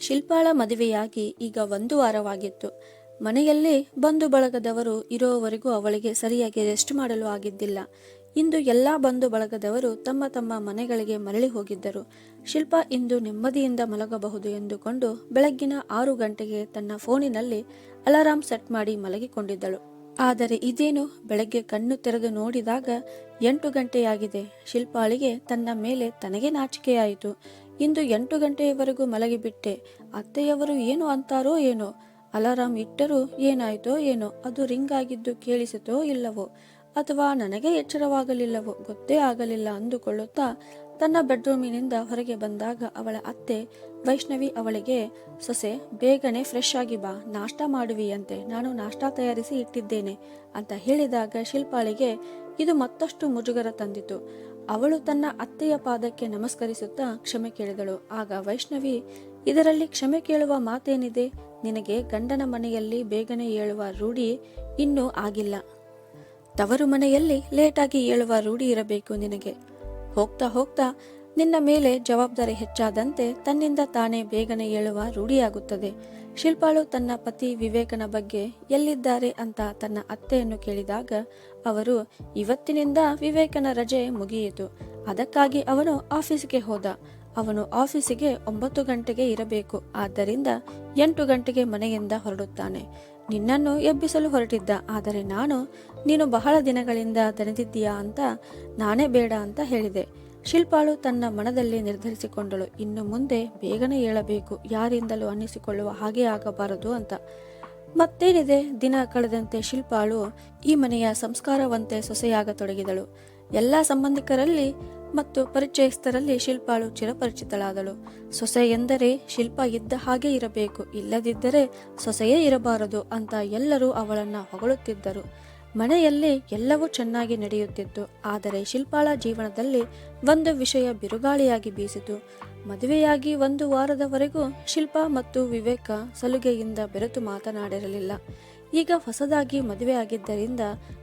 ಶಿಲ್ಪಾಳ ಮದುವೆಯಾಗಿ ಈಗ ಒಂದು ವಾರವಾಗಿತ್ತು. ಮನೆಯಲ್ಲಿ ಬಂಧು ಬಳಗದವರು ಇರೋವರೆಗೂ ಅವಳಿಗೆ ಸರಿಯಾಗಿ ರೆಸ್ಟ್ ಮಾಡಲು ಆಗಿದ್ದಿಲ್ಲ. ಇಂದು ಎಲ್ಲ ಬಂಧು ಬಳಗದವರು ತಮ್ಮ ತಮ್ಮ ಮನೆಗಳಿಗೆ ಮರಳಿ ಹೋಗಿದ್ದರು. ಶಿಲ್ಪಾ ಇಂದು ನೆಮ್ಮದಿಯಿಂದ ಮಲಗಬಹುದು ಎಂದುಕೊಂಡು ಬೆಳಗ್ಗಿನ ಆರು ಗಂಟೆಗೆ ತನ್ನ ಫೋನಿನಲ್ಲಿ ಅಲಾರಾಂ ಸೆಟ್ ಮಾಡಿ ಮಲಗಿಕೊಂಡಿದ್ದಳು. ಆದರೆ ಇದೇನು? ಬೆಳಗ್ಗೆ ಕಣ್ಣು ತೆರೆದು ನೋಡಿದಾಗ ಎಂಟು ಗಂಟೆಯಾಗಿದೆ. ಶಿಲ್ಪಾಳಿಗೆ ತನ್ನ ಮೇಲೆ ತನಗೆ ನಾಚಿಕೆಯಾಯಿತು. ಇಂದು ಎಂಟು ಗಂಟೆಯವರೆಗೂ ಮಲಗಿಬಿಟ್ಟೆ. ಅತ್ತೆಯವರು ಏನು ಅಂತಾರೋ ಏನೋ? ಅಲಾರಾಮ್ ಇಟ್ಟರೂ ಏನಾಯ್ತೋ ಏನೋ? ಅದು ರಿಂಗ್ ಆಗಿದ್ದು ಕೇಳಿಸಿತೋ ಇಲ್ಲವೋ? ಅಥವಾ ನನಗೆ ಎಚ್ಚರವಾಗಲಿಲ್ಲವೋ? ಗೊತ್ತೇ ಆಗಲಿಲ್ಲ ಅಂದುಕೊಳ್ಳುತ್ತಾ ತನ್ನ ಬೆಡ್ರೂಮಿನಿಂದ ಹೊರಗೆ ಬಂದಾಗ ಅವಳ ಅತ್ತೆ, ವೈಷ್ಣವಿ ಅವಳಿಗೆ, ಸೊಸೆ, ಬೇಗನೆ ಫ್ರೆಶ್ ಆಗಿ ಬಾ, ನಾಷ್ಟ ಮಾಡುವಿಯಂತೆ, ನಾನು ನಾಷ್ಟ ತಯಾರಿಸಿ ಇಟ್ಟಿದ್ದೇನೆ, ಅಂತ ಹೇಳಿದಾಗ ಶಿಲ್ಪಾಳಿಗೆ ಇದು ಮತ್ತಷ್ಟು ಮುಜುಗರ ತಂದಿತು. ಅವಳು ತನ್ನ ಅತ್ತೆಯ ಪಾದಕ್ಕೆ ನಮಸ್ಕರಿಸುತ್ತಾ ಕ್ಷಮೆ ಕೇಳಿದಳು. ಆಗ ವೈಷ್ಣವಿ, ಇದರಲ್ಲಿ ಕ್ಷಮೆ ಕೇಳುವ ಮಾತೇನಿದೆ? ನಿನಗೆ ಗಂಡನ ಮನೆಯಲ್ಲಿ ಬೇಗನೆ ಏಳುವ ರೂಢಿ ಇನ್ನೂ ಆಗಿಲ್ಲ. ತವರು ಮನೆಯಲ್ಲಿ ಲೇಟಾಗಿ ಏಳುವ ರೂಢಿ ಇರಬೇಕು ನಿನಗೆ. ಹೋಗ್ತಾ ಹೋಗ್ತಾ ನಿನ್ನ ಮೇಲೆ ಜವಾಬ್ದಾರಿ ಹೆಚ್ಚಾದಂತೆ ತನ್ನಿಂದ ತಾನೇ ಬೇಗನೆ ಏಳುವ ರೂಢಿಯಾಗುತ್ತದೆ. ಶಿಲ್ಪಾಳು ತನ್ನ ಪತಿ ವಿವೇಕನ ಬಗ್ಗೆ ಎಲ್ಲಿದ್ದಾರೆ ಅಂತ ತನ್ನ ಅತ್ತೆಯನ್ನು ಕೇಳಿದಾಗ ಅವರು, ಇವತ್ತಿನಿಂದ ವಿವೇಕನ ರಜೆ ಮುಗಿಯಿತು. ಅದಕ್ಕಾಗಿ ಅವನು ಆಫೀಸ್ಗೆ ಹೋದ. ಅವನು ಆಫೀಸಿಗೆ ಒಂಬತ್ತು ಗಂಟೆಗೆ ಇರಬೇಕು. ಆದ್ದರಿಂದ ಎಂಟು ಗಂಟೆಗೆ ಮನೆಯಿಂದ ಹೊರಡುತ್ತಾನೆ. ನಿನ್ನನ್ನು ಎಬ್ಬಿಸಲು ಹೊರಟಿದ್ದ. ಆದರೆ ನಾನು, ನೀನು ಬಹಳ ದಿನಗಳಿಂದ ದಣಿದಿದ್ದೀಯಾ ಅಂತ ನಾನೇ ಬೇಡ ಅಂತ ಹೇಳಿದೆ. ಶಿಲ್ಪಾಳು ತನ್ನ ಮನದಲ್ಲಿ ನಿರ್ಧರಿಸಿಕೊಂಡಳು. ಇನ್ನು ಮುಂದೆ ಬೇಗನೆ ಏಳಬೇಕು, ಯಾರಿಂದಲೂ ಅನ್ನಿಸಿಕೊಳ್ಳುವ ಹಾಗೆ ಆಗಬಾರದು ಅಂತ. ಮತ್ತೇನಿದೆ? ದಿನ ಕಳೆದಂತೆ ಶಿಲ್ಪಾಳು ಈ ಮನೆಯ ಸಂಸ್ಕಾರವಂತೆ ಸೊಸೆಯಾಗತೊಡಗಿದಳು. ಎಲ್ಲ ಸಂಬಂಧಿಕರಲ್ಲಿ ಮತ್ತು ಪರಿಚಯಸ್ಥರಲ್ಲಿ ಶಿಲ್ಪಾಳು ಚಿರಪರಿಚಿತಳಾದಳು ಸೊಸೆ ಎಂದರೆ ಶಿಲ್ಪ ಇದ್ದ ಹಾಗೆ ಇರಬೇಕು, ಇಲ್ಲದಿದ್ದರೆ ಸೊಸೆಯೇ ಇರಬಾರದು ಅಂತ ಎಲ್ಲರೂ ಅವಳನ್ನ ಹೊಗಳುತ್ತಿದ್ದರು. ಮನೆಯಲ್ಲಿ ಎಲ್ಲವೂ ಚೆನ್ನಾಗಿ ನಡೆಯುತ್ತಿತ್ತು. ಆದರೆ ಶಿಲ್ಪಾಳ ಜೀವನದಲ್ಲಿ ಒಂದು ವಿಷಯ ಬಿರುಗಾಳಿಯಾಗಿ ಬೀಸಿತು. ಮದುವೆಯಾಗಿ ಒಂದು ವಾರದವರೆಗೂ ಶಿಲ್ಪ ಮತ್ತು ವಿವೇಕ ಸಲುಗೆಯಿಂದ ಬೆರೆತು ಮಾತನಾಡಿರಲಿಲ್ಲ. ಈಗ ಹೊಸದಾಗಿ ಮದುವೆಯಾಗಿದ್ದರಿಂದ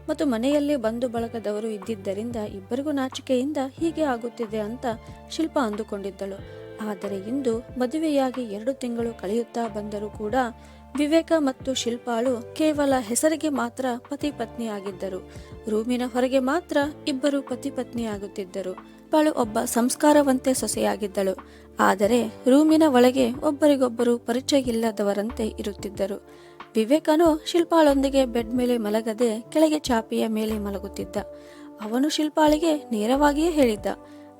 ಮತ್ತು ಮನೆಯಲ್ಲಿ ಬಂಧು ಬಳಗದವರು ಇದ್ದಿದ್ದರಿಂದ ಇಬ್ಬರಿಗೂ ನಾಚಿಕೆಯಿಂದ ಹೀಗೆ ಆಗುತ್ತಿದೆ ಅಂತ ಶಿಲ್ಪ ಅಂದುಕೊಂಡಿದ್ದಳು. ಆದರೆ ಇಂದು ಮದುವೆಯಾಗಿ ಎರಡು ತಿಂಗಳು ಕಳೆಯುತ್ತಾ ಬಂದರೂ ಕೂಡ ವಿವೇಕ ಮತ್ತು ಶಿಲ್ಪಾಳು ಕೇವಲ ಹೆಸರಿಗೆ ಮಾತ್ರ ಪತಿ ಪತ್ನಿಯಾಗಿದ್ದರು. ರೂಮಿನ ಹೊರಗೆ ಮಾತ್ರ ಇಬ್ಬರು ಪತಿ ಪತ್ನಿಯಾಗುತ್ತಿದ್ದರು. ಶಿಲ್ಪಾಳು ಒಬ್ಬ ಸಂಸ್ಕಾರವಂತೆ ಸೊಸೆಯಾಗಿದ್ದಳು. ಆದರೆ ರೂಮಿನ ಒಳಗೆ ಒಬ್ಬರಿಗೊಬ್ಬರು ಪರಿಚಯ ಇಲ್ಲದವರಂತೆ ಇರುತ್ತಿದ್ದರು. ವಿವೇಕನು ಶಿಲ್ಪಾಳೊಂದಿಗೆ ಬೆಡ್ ಮೇಲೆ ಮಲಗದೆ ಕೆಳಗೆ ಚಾಪೆಯ ಮೇಲೆ ಮಲಗುತ್ತಿದ್ದ. ಅವನು ಶಿಲ್ಪಾಳಿಗೆ ನೇರವಾಗಿಯೇ ಹೇಳಿದ್ದ,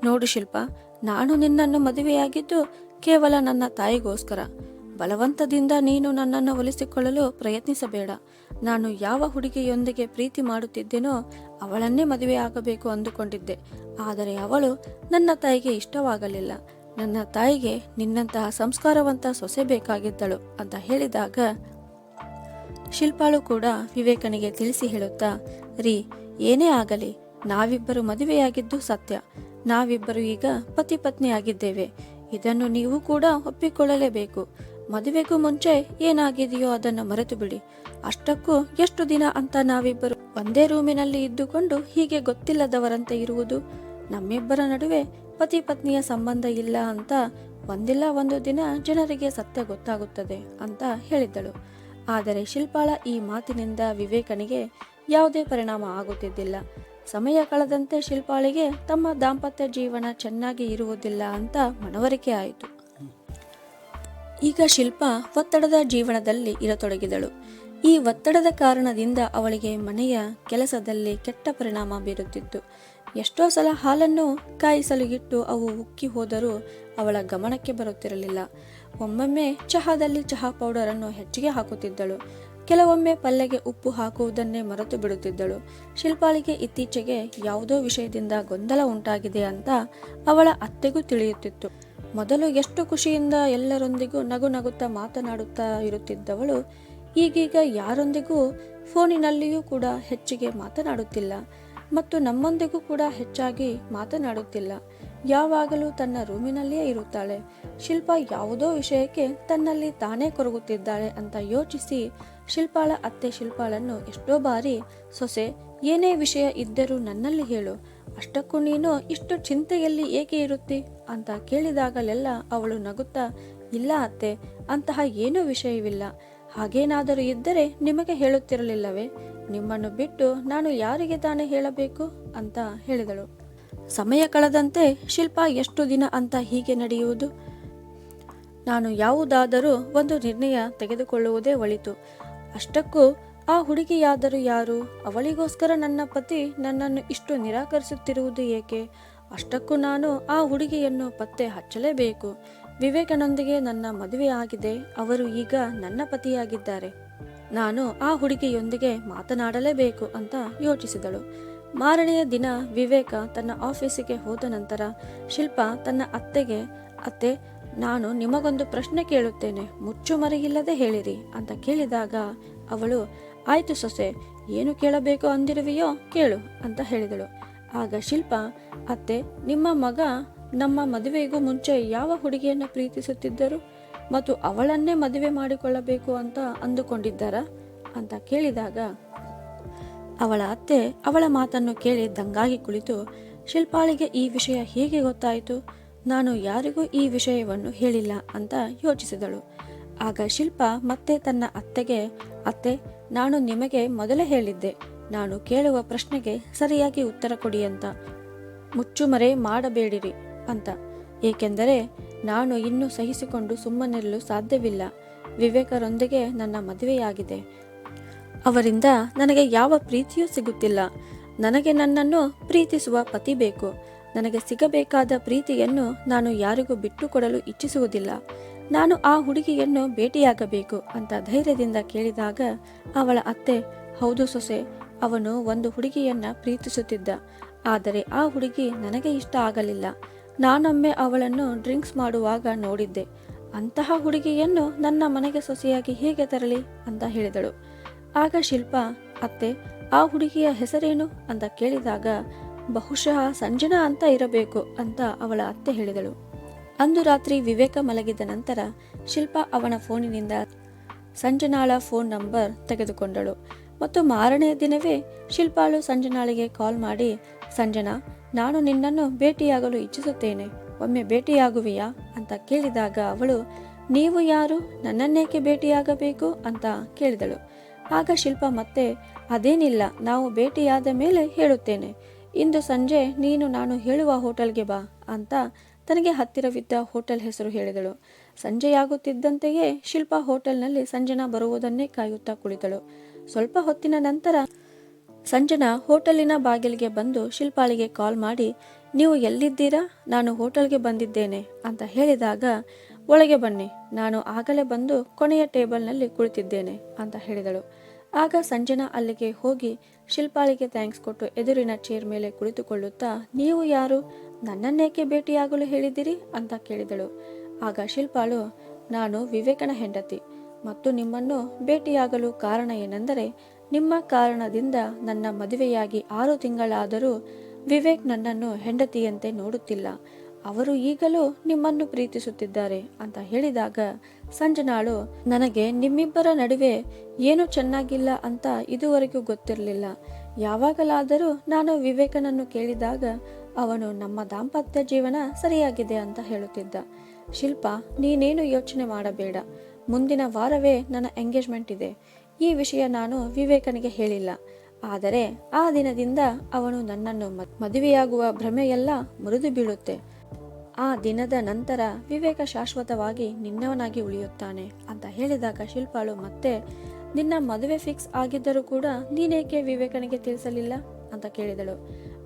ನೋಡು ಶಿಲ್ಪ, ನಾನು ನಿನ್ನನ್ನು ಮದುವೆಯಾಗಿದ್ದು ಕೇವಲ ನನ್ನ ತಾಯಿಗೋಸ್ಕರ. ಬಲವಂತದಿಂದ ನೀನು ನನ್ನನ್ನು ಒಲಿಸಿಕೊಳ್ಳಲು ಪ್ರಯತ್ನಿಸಬೇಡ. ನಾನು ಯಾವ ಹುಡುಗಿಯೊಂದಿಗೆ ಪ್ರೀತಿ ಮಾಡುತ್ತಿದ್ದೇನೋ ಅವಳನ್ನೇ ಮದುವೆ ಆಗಬೇಕು ಅಂದುಕೊಂಡಿದ್ದೆ. ಆದರೆ ಅವಳು ನನ್ನ ತಾಯಿಗೆ ಇಷ್ಟವಾಗಲಿಲ್ಲ. ನನ್ನ ತಾಯಿಗೆ ನಿನ್ನಂತಹ ಸಂಸ್ಕಾರವಂತ ಸೊಸೆ ಬೇಕಾಗಿದ್ದಳು, ಅಂತ ಹೇಳಿದಾಗ ಶಿಲ್ಪಾಳು ಕೂಡ ವಿವೇಕನಿಗೆ ತಿಳಿಸಿ ಹೇಳುತ್ತಾ, ರೀ, ಏನೇ ಆಗಲಿ, ನಾವಿಬ್ಬರು ಮದುವೆಯಾಗಿದ್ದು ಸತ್ಯ. ನಾವಿಬ್ಬರು ಈಗ ಪತಿ ಪತ್ನಿ ಆಗಿದ್ದೇವೆ. ಇದನ್ನು ನೀವು ಕೂಡ ಒಪ್ಪಿಕೊಳ್ಳಲೇಬೇಕು. ಮದುವೆಗೂ ಮುಂಚೆ ಏನಾಗಿದೆಯೋ ಅದನ್ನು ಮರೆತು ಬಿಡಿ ಅಷ್ಟಕ್ಕೂ ಎಷ್ಟು ದಿನ ಅಂತ ನಾವಿಬ್ಬರು ಒಂದೇ ರೂಮಿನಲ್ಲಿ ಇದ್ದುಕೊಂಡು ಹೀಗೆ ಗೊತ್ತಿಲ್ಲದವರಂತೆ ಇರುವುದು? ನಮ್ಮಿಬ್ಬರ ನಡುವೆ ಪತಿ ಪತ್ನಿಯ ಸಂಬಂಧ ಇಲ್ಲ ಅಂತ ಒಂದಿಲ್ಲ ಒಂದು ದಿನ ಜನರಿಗೆ ಸತ್ಯ ಗೊತ್ತಾಗುತ್ತದೆ, ಅಂತ ಹೇಳಿದ್ದಳು. ಆದರೆ ಶಿಲ್ಪಾಳ ಈ ಮಾತಿನಿಂದ ವಿವೇಕನಿಗೆ ಯಾವುದೇ ಪರಿಣಾಮ ಆಗುತ್ತಿದ್ದಿಲ್ಲ. ಸಮಯ ಕಳೆದಂತೆ ಶಿಲ್ಪಾಳಿಗೆ ತಮ್ಮ ದಾಂಪತ್ಯ ಜೀವನ ಚೆನ್ನಾಗಿ ಇರುವುದಿಲ್ಲ ಅಂತ ಮನವರಿಕೆ ಆಯಿತು. ಈಗ ಶಿಲ್ಪ ಒತ್ತಡದ ಜೀವನದಲ್ಲಿ ಇರತೊಡಗಿದಳು. ಈ ಒತ್ತಡದ ಕಾರಣದಿಂದ ಅವಳಿಗೆ ಮನೆಯ ಕೆಲಸದಲ್ಲಿ ಕೆಟ್ಟ ಪರಿಣಾಮ ಬೀರುತ್ತಿತ್ತು. ಎಷ್ಟೋ ಸಲ ಹಾಲನ್ನು ಕಾಯಿಸಲು ಇಟ್ಟು ಅವು ಉಕ್ಕಿ ಹೋದರೂ ಅವಳ ಗಮನಕ್ಕೆ ಬರುತ್ತಿರಲಿಲ್ಲ. ಒಮ್ಮೊಮ್ಮೆ ಚಹಾದಲ್ಲಿ ಚಹಾ ಪೌಡರನ್ನು ಹೆಚ್ಚಿಗೆ ಹಾಕುತ್ತಿದ್ದಳು. ಕೆಲವೊಮ್ಮೆ ಪಲ್ಲೆಗೆ ಉಪ್ಪು ಹಾಕುವುದನ್ನೇ ಮರೆತು ಬಿಡುತ್ತಿದ್ದಳು. ಶಿಲ್ಪಾಳಿಗೆ ಇತ್ತೀಚೆಗೆ ಯಾವುದೋ ವಿಷಯದಿಂದ ಗೊಂದಲ ಉಂಟಾಗಿದೆ ಅಂತ ಅವಳ ಅತ್ತೆಗೂ ತಿಳಿಯುತ್ತಿತ್ತು. ಮೊದಲು ಎಷ್ಟು ಖುಷಿಯಿಂದ ಎಲ್ಲರೊಂದಿಗೂ ನಗು ನಗುತ್ತಾ ಮಾತನಾಡುತ್ತಾ ಇರುತ್ತಿದ್ದವಳು, ಈಗೀಗ ಯಾರೊಂದಿಗೂ ಫೋನಿನಲ್ಲಿಯೂ ಕೂಡ ಹೆಚ್ಚಿಗೆ ಮಾತನಾಡುತ್ತಿಲ್ಲ ಮತ್ತು ನಮ್ಮೊಂದಿಗೂ ಕೂಡ ಹೆಚ್ಚಾಗಿ ಮಾತನಾಡುತ್ತಿಲ್ಲ. ಯಾವಾಗಲೂ ತನ್ನ ರೂಮಿನಲ್ಲಿಯೇ ಇರುತ್ತಾಳೆ. ಶಿಲ್ಪ ಯಾವುದೋ ವಿಷಯಕ್ಕೆ ತನ್ನಲ್ಲಿ ತಾನೇ ಕೊರಗುತ್ತಿದ್ದಾಳೆ ಅಂತ ಯೋಚಿಸಿ ಶಿಲ್ಪಾಳ ಅತ್ತೆ ಶಿಲ್ಪಾಳನ್ನು ಎಷ್ಟೋ ಬಾರಿ, ಸೊಸೆ, ಏನೇ ವಿಷಯ ಇದ್ದರೂ ನನ್ನಲ್ಲಿ ಹೇಳು. ಅಷ್ಟಕ್ಕೂ ನೀನು ಇಷ್ಟು ಚಿಂತೆಯಲ್ಲಿ ಏಕೆ ಇರುತ್ತಿ? ಅಂತ ಕೇಳಿದಾಗಲೆಲ್ಲ ಅವಳು ನಗುತ್ತಾ, ಇಲ್ಲ ಅತ್ತೆ, ಅಂತಹ ಏನೂ ವಿಷಯವಿಲ್ಲ. ಹಾಗೇನಾದರೂ ಇದ್ದರೆ ನಿಮಗೆ ಹೇಳುತ್ತಿರಲಿಲ್ಲವೇ? ನಿಮ್ಮನ್ನು ಬಿಟ್ಟು ನಾನು ಯಾರಿಗೆ ತಾನೇ ಹೇಳಬೇಕು? ಅಂತ ಹೇಳಿದಳು. ಸಮಯ ಕಳೆದಂತೆ ಶಿಲ್ಪ ಎಷ್ಟು ದಿನ ಅಂತ ಹೀಗೆ ನಡೆಯುವುದು? ನಾನು ಯಾವುದಾದರೂ ಒಂದು ನಿರ್ಣಯ ತೆಗೆದುಕೊಳ್ಳುವುದೇ ಒಳಿತು. ಅಷ್ಟಕ್ಕೂ ಆ ಹುಡುಗಿಯಾದರೂ ಯಾರು? ಅವಳಿಗೋಸ್ಕರ ನನ್ನ ಪತಿ ನನ್ನನ್ನು ಇಷ್ಟು ನಿರಾಕರಿಸುತ್ತಿರುವುದು ಏಕೆ? ಅಷ್ಟಕ್ಕೂ ನಾನು ಆ ಹುಡುಗಿಯನ್ನು ಪತ್ತೆ ಹಚ್ಚಲೇಬೇಕು. ವಿವೇಕನೊಂದಿಗೆ ನನ್ನ ಮದುವೆ ಆಗಿದೆ. ಅವರು ಈಗ ನನ್ನ ಪತಿಯಾಗಿದ್ದಾರೆ. ನಾನು ಆ ಹುಡುಗಿಯೊಂದಿಗೆ ಮಾತನಾಡಲೇಬೇಕು ಅಂತ ಯೋಚಿಸಿದಳು. ಮಾರನೆಯ ದಿನ ವಿವೇಕ ತನ್ನ ಆಫೀಸಿಗೆ ಹೋದ ನಂತರ, ಶಿಲ್ಪ, ತನ್ನ ಅತ್ತೆಗೆ, ಅತ್ತೆ, ನಾನು ನಿಮಗೊಂದು ಪ್ರಶ್ನೆ ಕೇಳುತ್ತೇನೆ. ಮುಚ್ಚುಮರೆಯಿಲ್ಲದೆ ಹೇಳಿರಿ ಅಂತ ಕೇಳಿದಾಗ ಅವಳು, ಆಯ್ತು ಸೊಸೆ, ಏನು ಕೇಳಬೇಕು ಅಂದಿರುವೆಯೋ ಕೇಳು ಅಂತ ಹೇಳಿದಳು. ಆಗ ಶಿಲ್ಪ, ಅತ್ತೆ, ನಿಮ್ಮ ಮಗ ನಮ್ಮ ಮದುವೆಗೂ ಮುಂಚೆ ಯಾವ ಹುಡುಗಿಯನ್ನು ಪ್ರೀತಿಸುತ್ತಿದ್ದರು ಮತ್ತು ಅವಳನ್ನೇ ಮದುವೆ ಮಾಡಿಕೊಳ್ಳಬೇಕು ಅಂತ ಅಂದುಕೊಂಡಿದ್ದಾರಾ? ಅಂತ ಕೇಳಿದಾಗ ಅವಳ ಅತ್ತೆ ಅವಳ ಮಾತನ್ನು ಕೇಳಿ ದಂಗಾಗಿ ಕುಳಿತು, ಶಿಲ್ಪಾಳಿಗೆ ಈ ವಿಷಯ ಹೇಗೆ ಗೊತ್ತಾಯಿತು? ನಾನು ಯಾರಿಗೂ ಈ ವಿಷಯವನ್ನು ಹೇಳಿಲ್ಲ ಅಂತ ಯೋಚಿಸಿದಳು. ಆಗ ಶಿಲ್ಪ ಮತ್ತೆ ತನ್ನ ಅತ್ತೆಗೆ, ಅತ್ತೆ, ನಾನು ನಿಮಗೆ ಮೊದಲೇ ಹೇಳಿದ್ದೆ. ನಾನು ಕೇಳುವ ಪ್ರಶ್ನೆಗೆ ಸರಿಯಾಗಿ ಉತ್ತರ ಕೊಡಿ ಅಂತ. ಮುಚ್ಚುಮರೆ ಮಾಡಬೇಡಿರಿ ಅಂತ. ಏಕೆಂದರೆ ನಾನು ಇನ್ನೂ ಸಹಿಸಿಕೊಂಡು ಸುಮ್ಮನಿರಲು ಸಾಧ್ಯವಿಲ್ಲ. ವಿವೇಕರೊಂದಿಗೆ ನನ್ನ ಮದುವೆಯಾಗಿದೆ. ಅವರಿಂದ ನನಗೆ ಯಾವ ಪ್ರೀತಿಯೂ ಸಿಗುತ್ತಿಲ್ಲ. ನನಗೆ ನನ್ನನ್ನು ಪ್ರೀತಿಸುವ ಪತಿ ಬೇಕು. ನನಗೆ ಸಿಗಬೇಕಾದ ಪ್ರೀತಿಯನ್ನು ನಾನು ಯಾರಿಗೂ ಬಿಟ್ಟುಕೊಡಲು ಇಚ್ಛಿಸುವುದಿಲ್ಲ. ನಾನು ಆ ಹುಡುಗಿಯನ್ನು ಭೇಟಿಯಾಗಬೇಕು ಅಂತ ಧೈರ್ಯದಿಂದ ಕೇಳಿದಾಗ ಅವಳ ಅತ್ತೆ, ಹೌದು ಸೊಸೆ, ಅವನು ಒಂದು ಹುಡುಗಿಯನ್ನ ಪ್ರೀತಿಸುತ್ತಿದ್ದ. ಆದರೆ ಆ ಹುಡುಗಿ ನನಗೆ ಇಷ್ಟ ಆಗಲಿಲ್ಲ. ನಾನೊಮ್ಮೆ ಅವಳನ್ನು ಡ್ರಿಂಕ್ಸ್ ಮಾಡುವಾಗ ನೋಡಿದ್ದೆ. ಅಂತಹ ಹುಡುಗಿಯನ್ನು ನನ್ನ ಮನೆಗೆ ಸೊಸೆಯಾಗಿ ಹೇಗೆ ತರಲಿ? ಅಂತ ಹೇಳಿದಳು. ಆಗ ಶಿಲ್ಪ, ಅತ್ತೆ, ಆ ಹುಡುಗಿಯ ಹೆಸರೇನು? ಅಂತ ಕೇಳಿದಾಗ, ಬಹುಶಃ ಸಂಜನಾ ಅಂತ ಇರಬೇಕು ಅಂತ ಅವಳ ಅತ್ತೆ ಹೇಳಿದಳು. ಅಂದು ರಾತ್ರಿ ವಿವೇಕ ಮಲಗಿದ ನಂತರ ಶಿಲ್ಪ ಅವನ ಫೋನಿನಿಂದ ಸಂಜನಾಳ ಫೋನ್ ನಂಬರ್ ತೆಗೆದುಕೊಂಡಳು ಮತ್ತು ಮಾರನೆಯ ದಿನವೇ ಶಿಲ್ಪಾಳು ಸಂಜನಾಳಿಗೆ ಕಾಲ್ ಮಾಡಿ, ಸಂಜನಾ, ನಾನು ನಿನ್ನನ್ನು ಭೇಟಿಯಾಗಲು ಇಚ್ಛಿಸುತ್ತೇನೆ. ಒಮ್ಮೆ ಭೇಟಿಯಾಗುವೆಯಾ? ಅಂತ ಕೇಳಿದಾಗ ಅವಳು, ನೀವು ಯಾರು? ನನ್ನನ್ನೇಕೆ ಭೇಟಿಯಾಗಬೇಕು? ಅಂತ ಕೇಳಿದಳು. ಆಗ ಶಿಲ್ಪ ಮತ್ತೆ, ಅದೇನಿಲ್ಲ, ನಾವು ಭೇಟಿಯಾದ ಮೇಲೆ ಹೇಳುತ್ತೇನೆ. ಇಂದು ಸಂಜೆ ನೀನು ನಾನು ಹೇಳುವ ಹೋಟೆಲ್ಗೆ ಬಾ ಅಂತ ತನಗೆ ಹತ್ತಿರವಿದ್ದ ಹೋಟೆಲ್ ಹೆಸರು ಹೇಳಿದಳು. ಸಂಜೆಯಾಗುತ್ತಿದ್ದಂತೆಯೇ ಶಿಲ್ಪ ಹೋಟೆಲ್ನಲ್ಲಿ ಸಂಜನಾ ಬರುವುದನ್ನೇ ಕಾಯುತ್ತಾ ಕುಳಿತಳು. ಸ್ವಲ್ಪ ಹೊತ್ತಿನ ನಂತರ ಸಂಜನಾ ಹೋಟೆಲಿನ ಬಾಗಿಲಿಗೆ ಬಂದು ಶಿಲ್ಪಾಳಿಗೆ ಕಾಲ್ ಮಾಡಿ, ನೀವು ಎಲ್ಲಿದ್ದೀರಾ? ನಾನು ಹೋಟೆಲ್ಗೆ ಬಂದಿದ್ದೇನೆ ಅಂತ ಹೇಳಿದಾಗ, ಒಳಗೆ ಬನ್ನಿ, ನಾನು ಆಗಲೇ ಬಂದು ಕೊನೆಯ ಟೇಬಲ್ನಲ್ಲಿ ಕುಳಿತಿದ್ದೇನೆ ಅಂತ ಹೇಳಿದಳು. ಆಗ ಸಂಜನಾ ಅಲ್ಲಿಗೆ ಹೋಗಿ ಶಿಲ್ಪಾಳಿಗೆ ಥ್ಯಾಂಕ್ಸ್ ಕೊಟ್ಟು ಎದುರಿನ ಚೇರ್ ಮೇಲೆ ಕುಳಿತುಕೊಳ್ಳುತ್ತಾ, ನೀವು ಯಾರು? ನನ್ನನ್ನೇಕೆ ಭೇಟಿಯಾಗಲು ಹೇಳಿದ್ದೀರಿ? ಅಂತ ಕೇಳಿದಳು. ಆಗ ಶಿಲ್ಪಾಳು, ನಾನು ವಿವೇಕನ ಹೆಂಡತಿ ಮತ್ತು ನಿಮ್ಮನ್ನು ಭೇಟಿಯಾಗಲು ಕಾರಣ ಏನೆಂದರೆ, ನಿಮ್ಮ ಕಾರಣದಿಂದ ನನ್ನ ಮದುವೆಯಾಗಿ ಆರು ತಿಂಗಳಾದರೂ ವಿವೇಕ್ ನನ್ನನ್ನು ಹೆಂಡತಿಯಂತೆ ನೋಡುತ್ತಿಲ್ಲ. ಅವರು ಈಗಲೂ ನಿಮ್ಮನ್ನು ಪ್ರೀತಿಸುತ್ತಿದ್ದಾರೆ ಅಂತ ಹೇಳಿದಾಗ ಸಂಜನಾಳು, ನನಗೆ ನಿಮ್ಮಿಬ್ಬರ ನಡುವೆ ಏನು ಚೆನ್ನಾಗಿಲ್ಲ ಅಂತ ಇದುವರೆಗೂ ಗೊತ್ತಿರಲಿಲ್ಲ. ಯಾವಾಗಲಾದರೂ ನಾನು ವಿವೇಕನನ್ನು ಕೇಳಿದಾಗ ಅವನು ನಮ್ಮ ದಾಂಪತ್ಯ ಜೀವನ ಸರಿಯಾಗಿದೆ ಅಂತ ಹೇಳುತ್ತಿದ್ದ. ಶಿಲ್ಪ, ನೀನೇನು ಯೋಚನೆ ಮಾಡಬೇಡ. ಮುಂದಿನ ವಾರವೇ ನನ್ನ ಎಂಗೇಜ್ಮೆಂಟ್ ಇದೆ. ಈ ವಿಷಯ ನಾನು ವಿವೇಕನಿಗೆ ಹೇಳಿಲ್ಲ. ಆದರೆ ಆ ದಿನದಿಂದ ಅವನು ನನ್ನನ್ನು ಮದುವೆಯಾಗುವ ಭ್ರಮೆಯೆಲ್ಲ ಮುರಿದು ಬೀಳುತ್ತೆ. ಆ ದಿನದ ನಂತರ ವಿವೇಕ ಶಾಶ್ವತವಾಗಿ ನಿನ್ನವನಾಗಿ ಉಳಿಯುತ್ತಾನೆ ಅಂತ ಹೇಳಿದಾಗ ಶಿಲ್ಪಾಳು, ಮತ್ತೆ ನಿನ್ನ ಮದುವೆ ಫಿಕ್ಸ್ ಆಗಿದ್ದರೂ ಕೂಡ ನೀನೇಕೆ ವಿವೇಕನಿಗೆ ತಿಳಿಸಲಿಲ್ಲ? ಅಂತ ಕೇಳಿದಳು.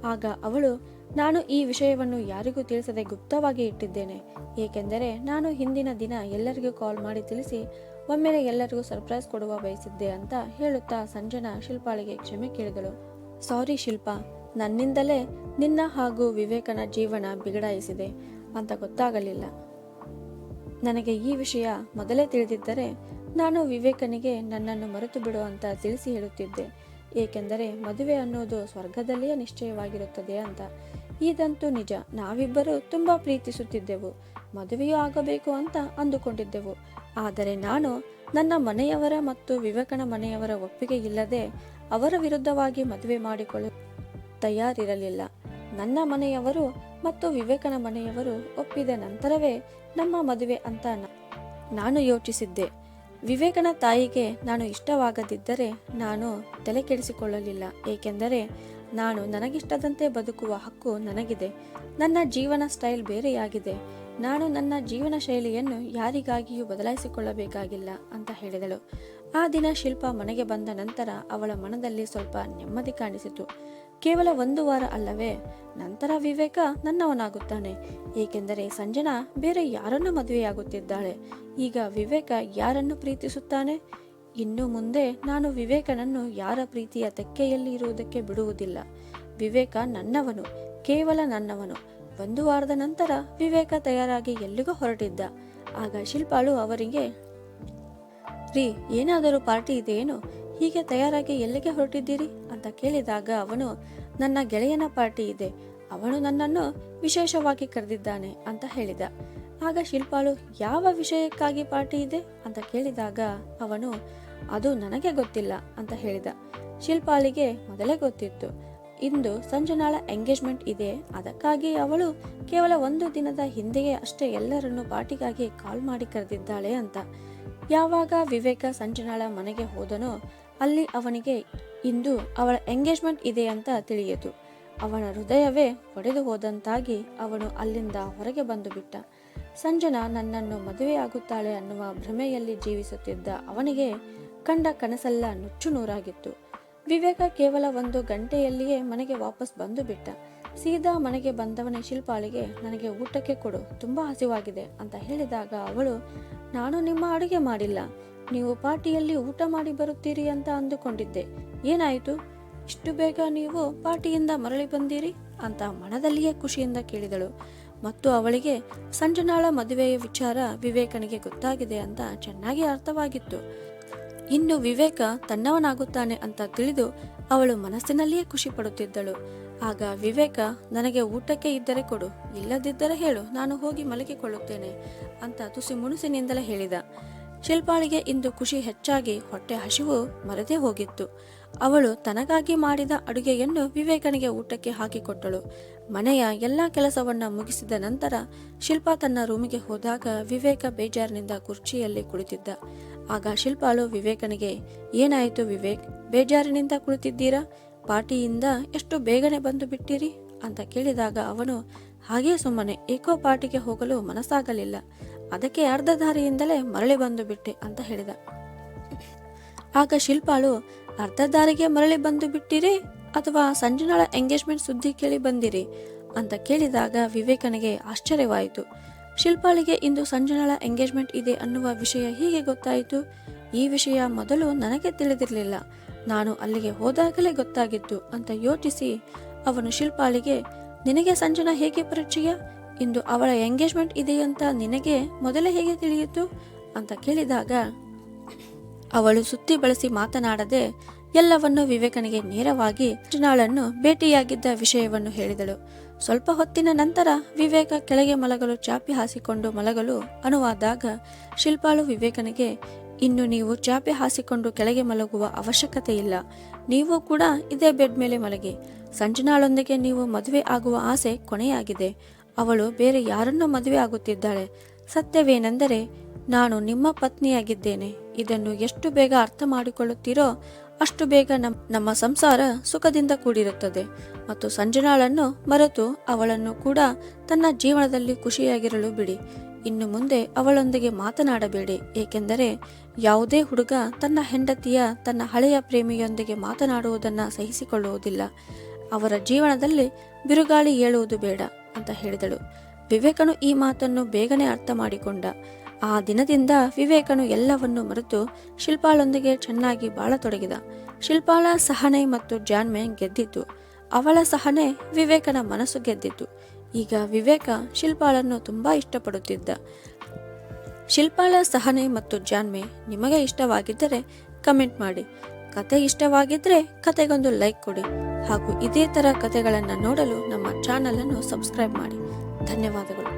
ಆಗ ಅವಳು, ನಾನು ಈ ವಿಷಯವನ್ನು ಯಾರಿಗೂ ತಿಳಿಸದೆ ಗುಪ್ತವಾಗಿ ಇಟ್ಟಿದ್ದೇನೆ. ಏಕೆಂದರೆ ನಾನು ಹಿಂದಿನ ದಿನ ಎಲ್ಲರಿಗೂ ಕಾಲ್ ಮಾಡಿ ತಿಳಿಸಿ, ಒಮ್ಮೆಲೆ ಎಲ್ಲರಿಗೂ ಸರ್ಪ್ರೈಸ್ ಕೊಡುವ ಬಯಸಿದ್ದೆ ಅಂತ ಹೇಳುತ್ತಾ ಸಂಜನಾ ಶಿಲ್ಪಾಳಿಗೆ ಕ್ಷಮೆ ಕೇಳಿದಳು. ಸಾರಿ ಶಿಲ್ಪಾ, ನನ್ನಿಂದಲೇ ನಿನ್ನ ಹಾಗೂ ವಿವೇಕನ ಜೀವನ ಬಿಗಡಾಯಿಸಿದೆ. ಅಂತ ಗೊತ್ತಾಗಲಿಲ್ಲ. ನನಗೆ ಈ ವಿಷಯ ಮೊದಲೇ ತಿಳಿದಿದ್ದರೆ ನಾನು ವಿವೇಕನಿಗೆ ನನ್ನನ್ನು ಮರೆತು ಬಿಡು ಅಂತ ತಿಳಿಸಿ ಹೇಳುತ್ತಿದ್ದೆ. ಏಕೆಂದರೆ ಮದುವೆ ಅನ್ನೋದು ಸ್ವರ್ಗದಲ್ಲಿಯೇ ನಿಶ್ಚಯವಾಗಿರುತ್ತದೆ ಅಂತ. ಇದಂತೂ ನಿಜ. ನಾವಿಬ್ಬರು ತುಂಬಾ ಪ್ರೀತಿಸುತ್ತಿದ್ದೆವು. ಮದುವೆಯೂ ಆಗಬೇಕು ಅಂತ ಅಂದುಕೊಂಡಿದ್ದೆವು. ಆದರೆ ನಾನು ನನ್ನ ಮನೆಯವರ ಮತ್ತು ವಿವೇಕನ ಮನೆಯವರ ಒಪ್ಪಿಗೆ ಇಲ್ಲದೆ ಅವರ ವಿರುದ್ಧವಾಗಿ ಮದುವೆ ಮಾಡಿಕೊಳ್ಳಲು ತಯಾರಿರಲಿಲ್ಲ. ನನ್ನ ಮನೆಯವರು ಮತ್ತು ವಿವೇಕನ ಮನೆಯವರು ಒಪ್ಪಿದ ನಂತರವೇ ನಮ್ಮ ಮದುವೆ ಅಂತ ನಾನು ಯೋಚಿಸಿದ್ದೆ. ವಿವೇಕನ ತಾಯಿಗೆ ನಾನು ಇಷ್ಟವಾಗದಿದ್ದರೆ ನಾನು ತಲೆ ಕೆಡಿಸಿಕೊಳ್ಳಲಿಲ್ಲ ಏಕೆಂದರೆ ನಾನು ನನಗಿಷ್ಟದಂತೆ ಬದುಕುವ ಹಕ್ಕು ನನಗಿದೆ. ನನ್ನ ಜೀವನ ಸ್ಟೈಲ್ ಬೇರೆಯಾಗಿದೆ. ನಾನು ನನ್ನ ಜೀವನ ಶೈಲಿಯನ್ನು ಯಾರಿಗಾಗಿಯೂ ಬದಲಾಯಿಸಿಕೊಳ್ಳಬೇಕಾಗಿಲ್ಲ ಅಂತ ಹೇಳಿದಳು. ಆ ದಿನ ಶಿಲ್ಪ ಮನೆಗೆ ಬಂದ ನಂತರ ಅವಳ ಮನದಲ್ಲಿ ಸ್ವಲ್ಪ ನೆಮ್ಮದಿ ಕಾಣಿಸಿತು. ಕೇವಲ ಒಂದು ವಾರ ಅಲ್ಲವೇ? ನಂತರ ವಿವೇಕ ನನ್ನವನಾಗುತ್ತಾನೆ. ಏಕೆಂದರೆ ಸಂಜನಾ ಬೇರೆ ಯಾರನ್ನು ಮದುವೆಯಾಗುತ್ತಿದ್ದಾಳೆ? ಈಗ ವಿವೇಕ ಯಾರನ್ನು ಪ್ರೀತಿಸುತ್ತಾನೆ? ಇನ್ನು ಮುಂದೆ ನಾನು ವಿವೇಕನನ್ನು ಯಾರ ಪ್ರೀತಿಯ ತೆಕ್ಕೆಯಲ್ಲಿ ಇರುವುದಕ್ಕೆ ಬಿಡುವುದಿಲ್ಲ. ವಿವೇಕ ನನ್ನವನು, ಕೇವಲ ನನ್ನವನು. ಒಂದು ವಾರದ ನಂತರ ವಿವೇಕ ತಯಾರಾಗಿ ಎಲ್ಲಿಗೂ ಹೊರಟಿದ್ದ. ಆಗ ಶಿಲ್ಪಾಳು ಅವರಿಗೆ, ರೀ, ಏನಾದರೂ ಪಾರ್ಟಿ ಇದೆಯೇನು? ಹೀಗೆ ತಯಾರಾಗಿ ಎಲ್ಲಿಗೆ ಹೊರಟಿದ್ದೀರಿ? ಅಂತ ಕೇಳಿದಾಗ ಅವನು, ನನ್ನ ಗೆಳೆಯನ ಪಾರ್ಟಿ ಇದೆ. ಅವನು ನನ್ನನ್ನು ವಿಶೇಷವಾಗಿ ಕರೆದಿದ್ದಾನೆ ಅಂತ ಹೇಳಿದ. ಆಗ ಶಿಲ್ಪಾಳು, ಯಾವ ವಿಷಯಕ್ಕಾಗಿ ಪಾರ್ಟಿ ಇದೆ? ಅಂತ ಕೇಳಿದಾಗ ಅವನು, ಅದು ನನಗೆ ಗೊತ್ತಿಲ್ಲ ಅಂತ ಹೇಳಿದ. ಶಿಲ್ಪಾಳಿಗೆ ಮೊದಲೇ ಗೊತ್ತಿತ್ತು. ಇಂದು ಸಂಜನಾಳ ಎಂಗೇಜ್ಮೆಂಟ್ ಇದೆ. ಅದಕ್ಕಾಗಿ ಅವಳು ಕೇವಲ ಒಂದು ದಿನದ ಹಿಂದೆಯೇ ಅಷ್ಟೇ ಎಲ್ಲರನ್ನು ಪಾರ್ಟಿಗಾಗಿ ಕಾಲ್ ಮಾಡಿ ಕರೆದಿದ್ದಾಳೆ ಅಂತ. ಯಾವಾಗ ವಿವೇಕ ಸಂಜನಾಳ ಮನೆಗೆ ಹೋದನೋ, ಅಲ್ಲಿ ಅವನಿಗೆ ಇಂದು ಅವಳ ಎಂಗೇಜ್ಮೆಂಟ್ ಇದೆ ಅಂತ ತಿಳಿಯಿತು. ಅವನ ಹೃದಯವೇ ಒಡೆದು ಹೋದಂತಾಗಿ ಅವನು ಅಲ್ಲಿಂದ ಹೊರಗೆ ಬಂದು ಬಿಟ್ಟ. ಸಂಜನಾ ನನ್ನನ್ನು ಮದುವೆಯಾಗುತ್ತಾಳೆ ಅನ್ನುವ ಭ್ರಮೆಯಲ್ಲಿ ಜೀವಿಸುತ್ತಿದ್ದ ಅವನಿಗೆ ಕಂಡ ಕನಸೆಲ್ಲ ನುಚ್ಚು ನೂರಾಗಿತ್ತು. ವಿವೇಕ ಕೇವಲ ಒಂದು ಗಂಟೆಯಲ್ಲಿಯೇ ಮನೆಗೆ ವಾಪಸ್ ಬಂದು ಬಿಟ್ಟ. ಸೀದಾ ಮನೆಗೆ ಬಂದವನ ಶಿಲ್ಪಾಳಿಗೆ, ನನಗೆ ಊಟಕ್ಕೆ ಕೊಡು, ತುಂಬಾ ಹಸಿವಾಗಿದೆ ಅಂತ ಹೇಳಿದಾಗ ಅವಳು, ನಾನು ನಿಮ್ಮ ಅಡುಗೆ ಮಾಡಿಲ್ಲ. ನೀವು ಪಾರ್ಟಿಯಲ್ಲಿ ಊಟ ಮಾಡಿ ಬರುತ್ತೀರಿ ಅಂತ ಅಂದುಕೊಂಡಿದ್ದೆ. ಏನಾಯಿತು? ಇಷ್ಟು ಬೇಗ ನೀವು ಪಾರ್ಟಿಯಿಂದ ಮರಳಿ ಬಂದಿರಿ? ಅಂತ ಮನದಲ್ಲಿಯೇ ಖುಷಿಯಿಂದ ಕೇಳಿದಳು. ಮತ್ತು ಅವಳಿಗೆ, ಸಂಜನಾಳ ಮದುವೆಯ ವಿಚಾರ ವಿವೇಕನಿಗೆ ಗೊತ್ತಾಗಿದೆ ಅಂತ ಚೆನ್ನಾಗಿ ಅರ್ಥವಾಗಿತ್ತು. ಇನ್ನು ವಿವೇಕ ತನ್ನವನಾಗುತ್ತಾನೆ ಅಂತ ತಿಳಿದು ಅವಳು ಮನಸ್ಸಿನಲ್ಲಿಯೇ ಖುಷಿ ಪಡುತ್ತಿದ್ದಳು. ಆಗ ವಿವೇಕ, ನನಗೆ ಊಟಕ್ಕೆ ಇದ್ದರೆ ಕೊಡು, ಇಲ್ಲದಿದ್ದರೆ ಹೇಳು, ನಾನು ಹೋಗಿ ಮಲಗಿಕೊಳ್ಳುತ್ತೇನೆ ಅಂತ ತುಸಿ ಮುಣುಸಿನಿಂದಲೇ ಹೇಳಿದ. ಶಿಲ್ಪಾಳಿಗೆ ಇಂದು ಖುಷಿ ಹೆಚ್ಚಾಗಿ ಹೊಟ್ಟೆ ಹಸಿವು ಮರೆದೇ ಹೋಗಿತ್ತು. ಅವಳು ತನಗಾಗಿ ಮಾಡಿದ ಅಡುಗೆಯನ್ನು ವಿವೇಕನಿಗೆ ಊಟಕ್ಕೆ ಹಾಕಿಕೊಟ್ಟಳು. ಮನೆಯ ಎಲ್ಲಾ ಕೆಲಸವನ್ನ ಮುಗಿಸಿದ ನಂತರ ಶಿಲ್ಪಾ ತನ್ನ ರೂಮಿಗೆ ಹೋದಾಗ ವಿವೇಕ ಬೇಜಾರಿನಿಂದ ಕುರ್ಚಿಯಲ್ಲಿ ಕುಳಿತಿದ್ದ. ಆಗ ಶಿಲ್ಪಾಳು ವಿವೇಕನಿಗೆ, ಏನಾಯಿತು ವಿವೇಕ್? ಬೇಜಾರಿನಿಂದ ಕುಳಿತಿದ್ದೀರಾ? ಪಾರ್ಟಿಯಿಂದ ಎಷ್ಟು ಬೇಗನೆ ಬಂದು ಬಿಟ್ಟಿರಿ? ಅಂತ ಕೇಳಿದಾಗ ಅವನು, ಹಾಗೇ ಸುಮ್ಮನೆ, ಏಕೋ ಪಾರ್ಟಿಗೆ ಹೋಗಲು ಮನಸ್ಸಾಗಲಿಲ್ಲ. ಅದಕ್ಕೆ ಅರ್ಧ ದಾರಿಯಿಂದಲೇ ಮರಳಿ ಬಂದು ಬಿಟ್ಟೆ, ಅಂತ ಹೇಳಿದ. ಆಗ ಶಿಲ್ಪಾಳು ಅರ್ಧ ದಾರಿಗೆ ಮರಳಿ ಬಂದು ಬಿಟ್ಟಿರಿ ಅಥವಾ ಸಂಜನಾಳ ಎಂಗೇಜ್ಮೆಂಟ್ ಸುದ್ದಿ ಕೇಳಿ ಬಂದಿರಿ ಅಂತ ಕೇಳಿದಾಗ ವಿವೇಕನಿಗೆ ಆಶ್ಚರ್ಯವಾಯಿತು. ಶಿಲ್ಪಾಳಿಗೆ ಇಂದು ಸಂಜನಾಳ ಎಂಗೇಜ್ಮೆಂಟ್ ಇದೆ ಅನ್ನುವ ವಿಷಯ ಹೀಗೆ ಗೊತ್ತಾಯಿತು. ಈ ವಿಷಯ ಮೊದಲು ನನಗೆ ತಿಳಿದಿರಲಿಲ್ಲ. ನಾನು ಅಲ್ಲಿಗೆ ಹೋದಾಗಲೇ ಗೊತ್ತಾಗಿತ್ತು ಅಂತ ಯೋಚಿಸಿ ಅವನು ಶಿಲ್ಪಾಳಿಗೆ, ನಿನಗೆ ಸಂಜನಾ ಹೇಗೆ ಪರಿಚಯ? ಇಂದು ಅವಳ ಎಂಗೇಜ್ಮೆಂಟ್ ಇದೆ ಅಂತ ನಿನಗೆ ಮೊದಲೇ ಹೇಗೆ ತಿಳಿಯಿತು? ಅಂತ ಕೇಳಿದಾಗ ಅವಳು ಸುತ್ತಿ ಬಳಸಿ ಮಾತನಾಡದೆ ಎಲ್ಲವನ್ನೂ ವಿವೇಕನಿಗೆ ನೇರವಾಗಿ ಸಂಜನಾಳನ್ನು ಭೇಟಿಯಾಗಿದ್ದ ವಿಷಯವನ್ನು ಹೇಳಿದಳು. ಸ್ವಲ್ಪ ಹೊತ್ತಿನ ನಂತರ ವಿವೇಕ ಕೆಳಗೆ ಮಲಗಲು ಚಾಪಿ ಹಾಸಿಕೊಂಡು ಮಲಗಲು ಅನುವಾದಾಗ ಶಿಲ್ಪಾಳು ವಿವೇಕನಿಗೆ, ಇನ್ನು ನೀವು ಚಾಪೆ ಹಾಸಿಕೊಂಡು ಕೆಳಗೆ ಮಲಗುವ ಅವಶ್ಯಕತೆ ಇಲ್ಲ. ನೀವು ಕೂಡ ಇದೇ ಬೆಡ್ ಮೇಲೆ ಮಲಗಿ. ಸಂಜನಾಳೊಂದಿಗೆ ನೀವು ಮದುವೆ ಆಗುವ ಆಸೆ ಕೊನೆಯಾಗಿದೆ. ಅವಳು ಬೇರೆ ಯಾರನ್ನೂ ಮದುವೆ ಆಗುತ್ತಿದ್ದಾಳೆ. ಸತ್ಯವೇನೆಂದರೆ, ನಾನು ನಿಮ್ಮ ಪತ್ನಿಯಾಗಿದ್ದೇನೆ. ಇದನ್ನು ಎಷ್ಟು ಬೇಗ ಅರ್ಥ ಮಾಡಿಕೊಳ್ಳುತ್ತೀರೋ ಅಷ್ಟು ಬೇಗ ನಮ್, ನಮ್ಮ ಸಂಸಾರ ಸುಖದಿಂದ ಕೂಡಿರುತ್ತದೆ ಮತ್ತು ಸಂಜನಾಳನ್ನು ಮರೆತು ಅವಳನ್ನು ಕೂಡ ತನ್ನ ಜೀವನದಲ್ಲಿ ಖುಷಿಯಾಗಿರಲು ಬಿಡಿ. ಇನ್ನು ಮುಂದೆ ಅವಳೊಂದಿಗೆ ಮಾತನಾಡಬೇಡಿ, ಏಕೆಂದರೆ ಯಾವುದೇ ಹುಡುಗ ತನ್ನ ಹೆಂಡತಿಯ, ತನ್ನ ಹಳೆಯ ಪ್ರೇಮಿಯೊಂದಿಗೆ ಮಾತನಾಡುವುದನ್ನು ಸಹಿಸಿಕೊಳ್ಳುವುದಿಲ್ಲ. ಅವರ ಜೀವನದಲ್ಲಿ ಬಿರುಗಾಳಿ ಏಳುವುದು ಬೇಡ ಅಂತ ಹೇಳಿದಳು. ವಿವೇಕನು ಈ ಮಾತನ್ನು ಬೇಗನೆ ಅರ್ಥ ಮಾಡಿಕೊಂಡ. ಆ ದಿನದಿಂದ ವಿವೇಕನು ಎಲ್ಲವನ್ನು ಮರೆತು ಶಿಲ್ಪಾಳೊಂದಿಗೆ ಚೆನ್ನಾಗಿ ಬಾಳತೊಡಗಿದ. ಶಿಲ್ಪಾಳ ಸಹನೆ ಮತ್ತು ಜಾನ್ಮೆ ಗೆದ್ದಿತು ಅವಳ ಸಹನೆ ವಿವೇಕನ ಮನಸ್ಸು ಗೆದ್ದಿತು ಈಗ ವಿವೇಕ ಶಿಲ್ಪಾಳನ್ನು ತುಂಬಾ ಇಷ್ಟಪಡುತ್ತಿದ್ದ. ಶಿಲ್ಪಾಳ ಸಹನೆ ಮತ್ತು ಜಾನ್ಮೆ ನಿಮಗೆ ಇಷ್ಟವಾಗಿದ್ದರೆ ಕಮೆಂಟ್ ಮಾಡಿ. ಕತೆ ಇಷ್ಟವಾಗಿದ್ದರೆ ಕತೆಗೊಂದು ಲೈಕ್ ಕೊಡಿ. ಹಾಗೂ ಇದೇ ಥರ ಕತೆಗಳನ್ನು ನೋಡಲು ನಮ್ಮ ಚಾನಲನ್ನು ಸಬ್ಸ್ಕ್ರೈಬ್ ಮಾಡಿ. ಧನ್ಯವಾದಗಳು.